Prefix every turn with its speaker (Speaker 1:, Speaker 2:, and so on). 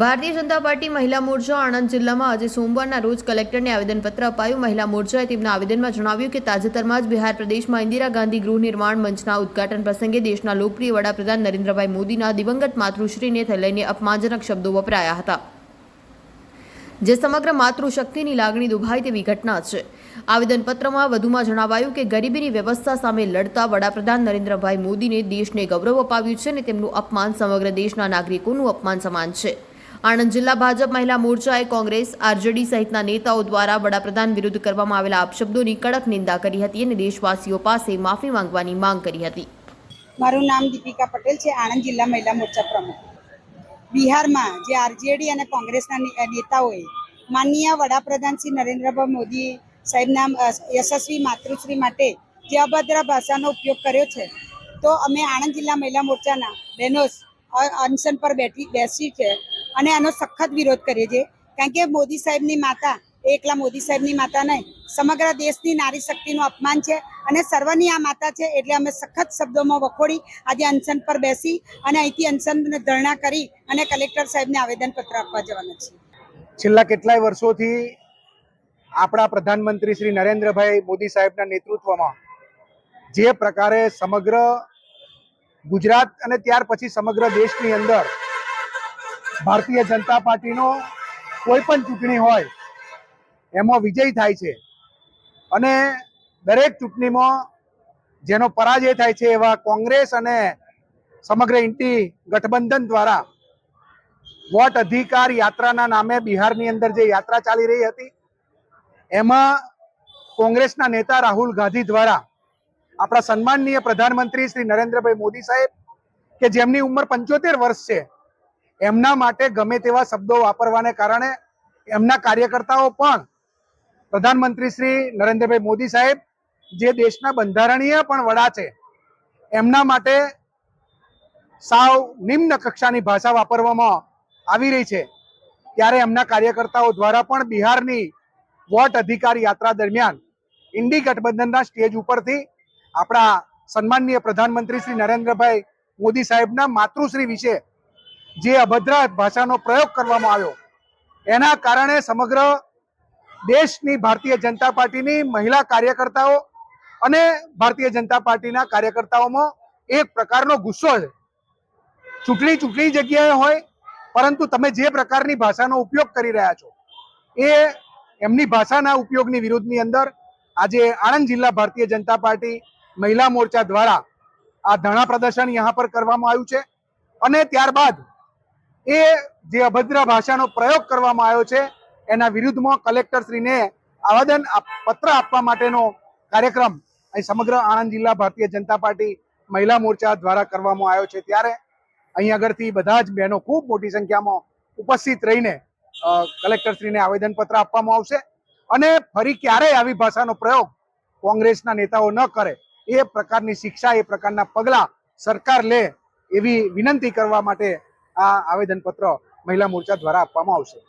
Speaker 1: Bharatiya Janata party મહિલા મોરચા આણંદ જિલ્લામાં આજે સોમવારના રોજ કલેક્ટરને આવેદનપત્ર અપાયું. મહિલા મોરચાએ તેમના આવેદનમાં જણાવ્યું કે તાજેતરમાં જ બિહાર પ્રદેશમાં ઇન્દિરા ગાંધી ગૃહ નિર્માણ મંચના ઉદઘાટન પ્રસંગે દેશના લોકપ્રિય વડાપ્રધાન નરેન્દ્રભાઈ મોદીના દિવંગત માતૃશ્રીને લઈને અપમાનજનક શબ્દો વપરાયા હતા. જે સમગ્ર માતૃશક્તિની લાગણી દુભાય તેવી ઘટના છે. આવેદનપત્રમાં વધુમાં જણાવાયું કે ગરીબીની વ્યવસ્થા સામે લડતા વડાપ્રધાન નરેન્દ્રભાઈ મોદીને દેશને ગૌરવ અપાવ્યું છે અને તેમનું અપમાન સમગ્ર દેશના નાગરિકોનું અપમાન સમાન છે. આણંદ જિલ્લા ભાજપ મહિલા મોરચાએ કોંગ્રેસ, આરજેડી સહિતના નેતાઓ દ્વારા વડાપ્રધાન વિરુદ્ધ કરવામાં આવેલા આપશબ્દોની કડક નિંદા કરી હતી અને દેશવાસીઓ પાસે માફી માંગવાની માંગ કરી હતી.
Speaker 2: મારું નામ દીપિકા પટેલ છે, આણંદ જિલ્લા મહિલા મોરચા પ્રમુખ. બિહારમાં જે આરજેડી અને કોંગ્રેસના નેતાઓએ માનનીય વડાપ્રધાન શ્રી નરેન્દ્રભાઈ મોદી સાહેબના યશસ્વી માતૃશ્રી માટે જે અભદ્ર ભાષાનો ઉપયોગ કર્યો છે, તો અમે આણંદ જિલ્લા મહિલા મોરચાના બહેનો અનશન પર બેઠી, બેસી છે. અને આનો સખત વિરોધ કરીએ છીએ. કારણ કે મોદી સાહેબની માતા એકલા મોદી સાહેબની માતા નહીં. સમગ્ર દેશની નારી શક્તિનું અપમાન છે અને સર્વની આ માતા છે એટલે અમે સખત શબ્દોમાં વખોડી આજે અનશન પર બેસી અને અહીંથી અનશન ધરણા કરી અને કલેક્ટર સાહેબને આવેદનપત્ર આપવા જવાના છીએ.
Speaker 3: છેલ્લા કેટલાય વર્ષોથી આપણા પ્રધાનમંત્રી શ્રી નરેન્દ્રભાઈ મોદી સાહેબના નેતૃત્વમાં જે પ્રકારે સમગ્ર ગુજરાત અને ત્યાર પછી સમગ્ર દેશની અંદર ભારતીય જનતા પાર્ટીનો કોઈ પણ ચૂંટણી હોય, એમાં વિજય થાય છે. અને દરેક ચૂંટણીમાં જેનો પરાજય થાય છે એવા કોંગ્રેસ અને સમગ્ર ઇન્ટી ગઠબંધન દ્વારા વોટ અધિકાર યાત્રાના નામે બિહારની અંદર જે યાત્રા ચાલી રહી હતી, એમાં કોંગ્રેસના નેતા રાહુલ ગાંધી દ્વારા આપણા સન્માનનીય પ્રધાનમંત્રી શ્રી નરેન્દ્રભાઈ મોદી સાહેબ, કે જેમની ઉંમર પંચોતેર વર્ષ છે એમના માટે ગમે તેવા શબ્દો વાપરવાને કારણે એમના કાર્યકર્તાઓ પણ પ્રધાનમંત્રી શ્રી નરેન્દ્રભાઈ મોદી સાહેબ જે દેશના બંધારણીય પણ વડા છે, એમના માટે સાવ નિમ્ન કક્ષાની ભાષા વાપરવામાં આવી રહી છે. ત્યારે એમના કાર્યકર્તાઓ દ્વારા પણ બિહારની વોટ અધિકાર યાત્રા દરમિયાન ઇન્ડી ગઠબંધનના સ્ટેજ ઉપરથી આપણા સન્માનનીય પ્રધાનમંત્રી શ્રી નરેન્દ્રભાઈ મોદી સાહેબના માતૃશ્રી વિશે જે અભદ્ર ભાષાનો પ્રયોગ કરવામાં આવ્યો. એના કારણે સમગ્ર દેશની ભારતીય જનતા પાર્ટીની મહિલા કાર્યકર્તાઓ અને ભારતીય જનતા પાર્ટીના કાર્યકર્તાઓમાં એક પ્રકારનો ગુસ્સો છે. ચૂંટણી ચૂંટણી જગ્યાએ હોય, પરંતુ તમે જે પ્રકારની ભાષાનો ઉપયોગ કરી રહ્યા છો, એ એમની ભાષાના ઉપયોગની વિરુદ્ધની અંદર આજે આણંદ જિલ્લા ભારતીય જનતા પાર્ટી મહિલા મોરચા દ્વારા આ ધરણા પ્રદર્શન યહાં પર કરવામાં આવ્યું છે. અને ત્યારબાદ એ જે અભદ્ર ભાષાનો પ્રયોગ કરવામાં આવ્યો છે, એના વિરુદ્ધમાં કલેક્ટરશ્રીને આવેદન પત્ર આપવા માટેનો કાર્યક્રમ અહીં સમગ્ર આણંદ જિલ્લા ભારતીય જનતા પાર્ટી મહિલા મોરચા દ્વારા કરવામાં આવ્યો છે. ત્યારે અહીં આગળથી બધા જ બહેનો ખૂબ મોટી સંખ્યામાં ઉપસ્થિત રહીને કલેક્ટરશ્રીને આવેદનપત્ર આપવામાં આવશે અને ફરી ક્યારેય આવી ભાષાનો પ્રયોગ કોંગ્રેસના નેતાઓ ન કરે. એ પ્રકારની શિક્ષા, એ પ્રકારના પગલાં સરકાર લે એવી વિનંતી કરવા માટે આ આવેદનપત્ર મહિલા મોરચા દ્વારા આપવામાં આવશે.